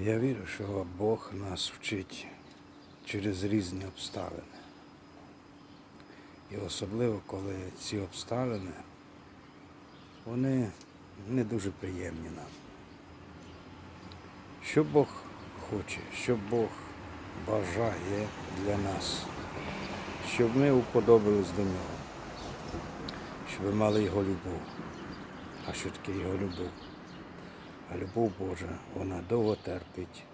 Я вірю, що Бог нас вчить через різні обставини. І особливо, коли ці обставини, вони не дуже приємні нам. Що Бог хоче, що Бог бажає для нас, щоб ми уподобились до нього, щоб ми мали його любов. А що таке його любов? А любов Божа, вона довго терпить,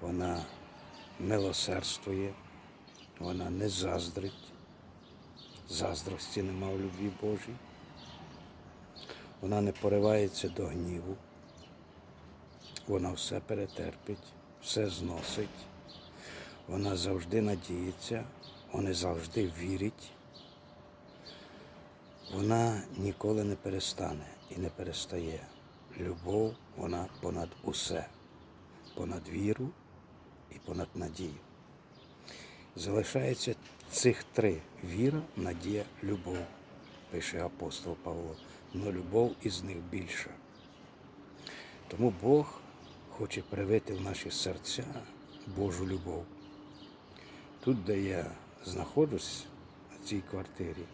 вона милосердствує, вона не заздрить. Заздрості нема в любві Божій. Вона не поривається до гніву. Вона все перетерпить, все зносить. Вона завжди надіється, вона завжди вірить. Вона ніколи не перестане і не перестає. Любов, вона понад усе, понад віру і понад надію. Залишається цих три віра, надія, любов, пише апостол Павло. Но любов із них більша. Тому Бог хоче привити в наші серця Божу любов. Тут, де я знаходжусь, на цій квартирі,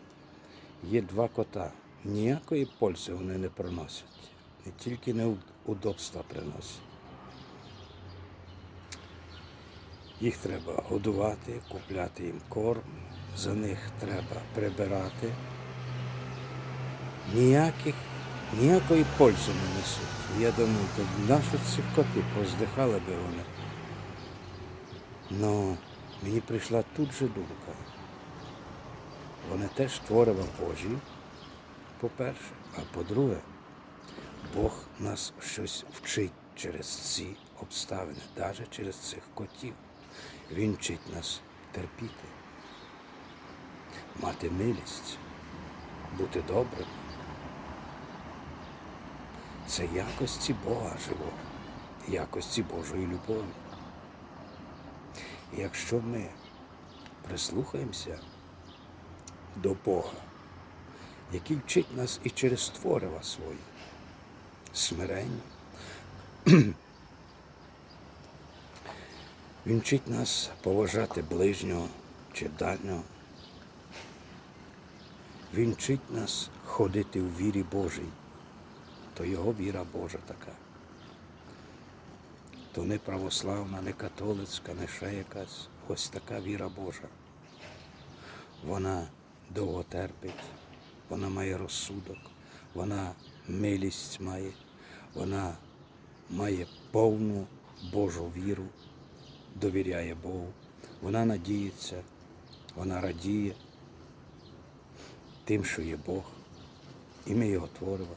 є два кота. Ніякої пользи вони не приносять. Не тільки неудобства приносять. Їх треба годувати, купляти їм корм, за них треба прибирати. Ніяких, ніякої пользи не несуть. Я думаю, то наші ці коти поздихали би вони. Но мені прийшла тут же думка. Вони теж творива Божі, по-перше, а по-друге, Бог нас щось вчить через ці обставини, навіть через цих котів. Він вчить нас терпіти, мати милість, бути добрим. Це якості Бога живого, якості Божої любові. Якщо ми прислухаємося до Бога, який вчить нас і через творива свої, смирення, Він вчить нас поважати ближнього чи дальнього. Він вчить нас ходити у вірі Божій. То його віра Божа така. То не православна, не католицька, не ще якась. Ось така віра Божа. Вона довго терпить, вона має розсудок, вона милість має, вона має повну Божу віру. Довіряє Богу, вона надіється, вона радіє тим, що є Бог, і ми його творимо,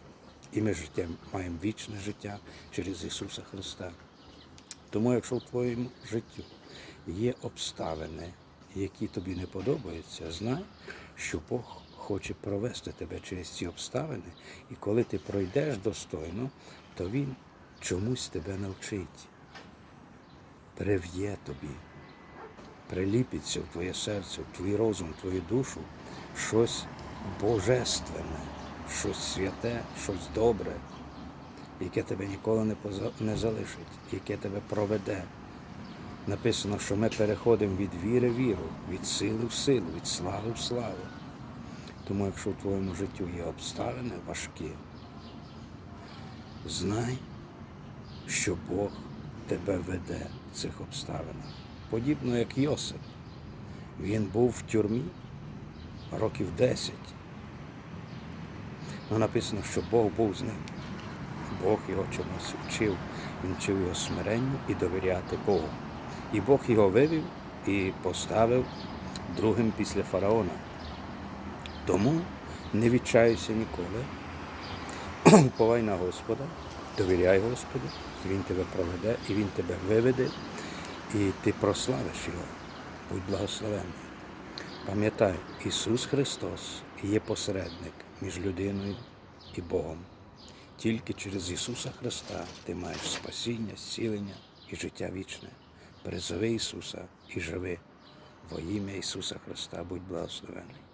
і ми життя маємо вічне життя через Ісуса Христа. Тому, якщо в твоєму житті є обставини, які тобі не подобаються, знай, що Бог хоче провести тебе через ці обставини, і коли ти пройдеш достойно, то Він чомусь тебе навчить прив'є тобі, приліпиться в твоє серце, в твій розум, в твою душу щось божественне, щось святе, щось добре, яке тебе ніколи не, залишить, яке тебе проведе. Написано, що ми переходимо від віри в віру, від сили в силу, від слави в славу. Тому якщо в твоєму житті є обставини важкі, знай, що Бог тебе веде в цих обставинах. Подібно як Йосип. Він був в тюрмі років 10. Ну, написано, що Бог був з ним. Бог його чомусь вчив. Він вчив його смиренню і довіряти Богу. І Бог його вивів і поставив другим після фараона. Тому не відчаюся ніколи. Уповай на Господа, довіряй Господу, і Він тебе проведе, і Він тебе виведе, і ти прославиш Його. Будь благословенний. Пам'ятай, Ісус Христос є посередник між людиною і Богом. Тільки через Ісуса Христа ти маєш спасіння, зцілення і життя вічне. Призови Ісуса і живи. Во ім'я Ісуса Христа будь благословений.